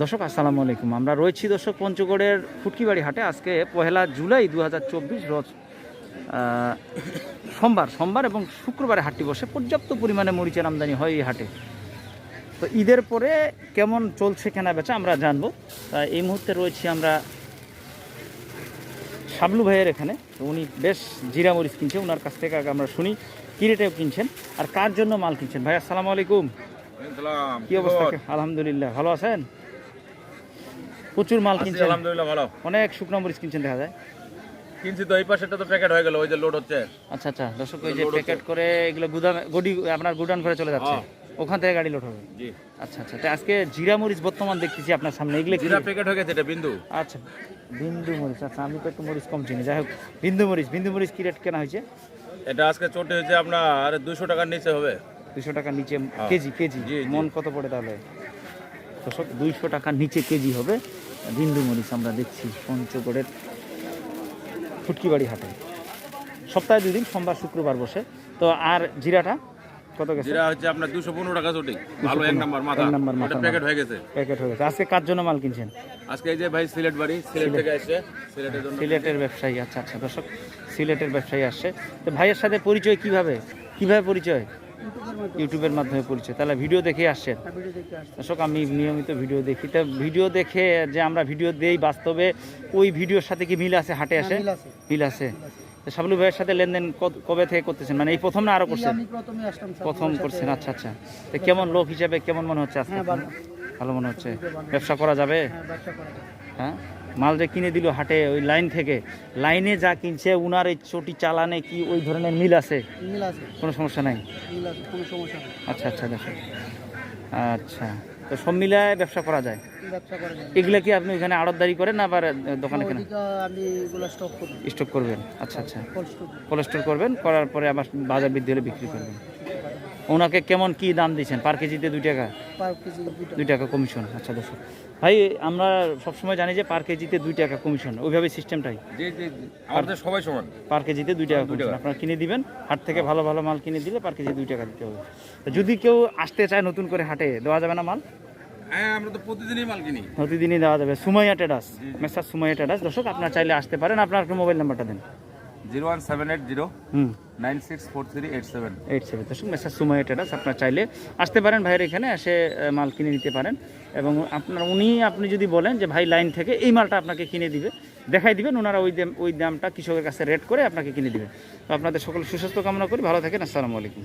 দর্শক আসসালামু আলাইকুম। আমরা রয়েছি দর্শক পঞ্চগড়ের ফুটকিবাড়ি হাটে। আজকে পহেলা জুলাই দু হাজার চব্বিশ রোজ সোমবার সোমবার এবং শুক্রবারে হাটটি বসে। পর্যাপ্ত পরিমাণে মরিচের আমদানি হয় এই হাটে। তো ঈদের পরে কেমন চলছে কেনা বেচা আমরা জানব। তা এই মুহূর্তে রয়েছি আমরা শাবলু ভাইয়ের এখানে। তো উনি বেশ জিরা মরিচ কিনছে ওনার কাছ থেকে আগে আমরা শুনি কী রেটেও কিনছেন আর কার জন্য মাল কিনছেন? ভাই আসসালামু আলাইকুম। কি অবস্থা? আলহামদুলিল্লাহ ভালো আছেন? প্রচুর মাল কিনছেন। আলহামদুলিল্লাহ ভালো। অনেক শুকনো মরিচ কিনছেন দেখা যায়। কিনছি তো এই পাশেটা তো প্যাকেট হয়ে গেল ওই যে লোড হচ্ছে। আচ্ছা আচ্ছা দর্শক ওই যে প্যাকেট করে এগুলো গুদামে গডি আপনার গুডাউন করে চলে যাচ্ছে। হ্যাঁ। ওখান থেকে গাড়ি লোড হবে। জি। আচ্ছা আচ্ছা তো আজকে জিরা মরিচ বর্তমান দেখতেছি আপনার সামনে এগুলো জিরা প্যাকেট হয়ে গেছে এটা বিন্দু। আচ্ছা বিন্দু মরিচ আচ্ছা আমি তো একটু মরিচ কম চিনি। যাই হোক বিন্দু মরিচ বিন্দু মরিচ কি রেট কেনা হয়েছে? এটা আজকে চটে হয়েছে আপনার দুশো টাকার নিচে হবে। দুশো টাকার নিচে হ্যাঁ। KG KG. মন কত পড়ে তাহলে? দর্শক দুইশো টাকার নিচে কেজি হবে। বিন্দু মরিচ আমরা দেখছি পঞ্চগড়ের ফুটকিবাড়ি হাটে। সপ্তাহে দুই দিন সোমবার শুক্রবার বসে। তো আর জিরাটা কত গেছে? জিরা হচ্ছে আপনার দুশো পনেরো টাকা চটি ভালো এক নাম্বার মাথা। এক নাম্বার মাথা, প্যাকেট হয়ে গেছে। প্যাকেট হয়ে গেছে। আজকে কার জন্য মাল কিনছেন? আজকে এই যে ভাই সিলেট বাড়ি সিলেট থেকে আসছে। সিলেটের জন্য সিলেটের ব্যবসায়ী আচ্ছা আচ্ছা দর্শক সিলেটের ব্যবসায়ী আসছে। তো ভাইয়ের সাথে পরিচয় কীভাবে? কীভাবে পরিচয়? ইউটিউবের মাধ্যমে পরিচয় তাহলে ভিডিও দেখে আসছেন। দর্শক আমি নিয়মিত ভিডিও দেখি। তা ভিডিও দেখে যে আমরা ভিডিও দেই বাস্তবে ওই ভিডিওর সাথে কি মিল আছে? হাটে আসে? মিল আছে। শাবলু ভাইয়ের সাথে লেনদেন কবে থেকে করতেছেন? মানে এই প্রথম না আরও করছেন? প্রথমে করছেন আচ্ছা আচ্ছা। তো কেমন লোক হিসাবে কেমন মনে হচ্ছে আজকে? হ্যাঁ। ভালো। মনে হচ্ছে। ব্যবসা করা যাবে। হ্যাঁ, মাল যে কিনে দিল হাটে ওই লাইন থেকে। লাইনে যা কিনছে উনার এই চটি চালানে কি ওই ধরনের মিল আছে? মিল আছে। কোনো সমস্যা নাই? মিল আছে কোনো সমস্যা নেই। আচ্ছা আচ্ছা দেখো। আচ্ছা তো সব মিলায় ব্যবসা করা যায়? এগুলা কি আপনি ওখানে আড়তদারি করেন না আবার দোকানে কেনা স্টক করবেন? আচ্ছা আচ্ছা। কোল্ড স্টোর করবেন করার পরে আবার বাজার বৃদ্ধি হলে বিক্রি করবেন। ওনাকে কেমন কি দাম দিচ্ছেন? পার কেজিতে দুই টাকা? পার কেজি দুটো দুই টাকা কমিশন আচ্ছা দর্শক। ভাই আমরা সবসময় জানি যে পার কেজিতে দুই টাকা কমিশন ওইভাবে সিস্টেমটাই। আমাদের সবাই সমান। পার কেজিতে দুই টাকা কমিশন আপনারা কিনে দিবেন। হাট থেকে ভালো ভালো মাল কিনে দিলে পার কেজি দুই টাকা দিতে হবে। যদি কেউ আসতে চায় নতুন করে হাটে দেওয়া যাবে না মাল? হ্যাঁ আমরা তো প্রতিদিনই মাল কিনি। প্রতিদিনই দেওয়া যাবে। সুমাইয়া টেডাস মেসার সুমাইয়া টেডাস দর্শক আপনার চাইলে আসতে পারেন। আপনার একটু মোবাইল নাম্বারটা দেন। Zero one seven eight zero nine six four three eight seven. Eight seven. দর্শক মেসার সুমাইয়া টেডাস আপনার চাইলে আসতে পারেন ভাইয়ের এখানে এসে মাল কিনে নিতে পারেন। এবং আপনার উনি আপনি যদি বলেন যে ভাই লাইন থেকে এই মালটা আপনাকে কিনে দিবে দেখাই দিবেন ওনারা ওই দাম ওই দামটা কৃষকের কাছে রেট করে আপনাকে কিনে দিবে। তো আপনাদের সকল সুস্বাস্থ্য কামনা করি ভালো থাকেন আসসালামু আলাইকুম।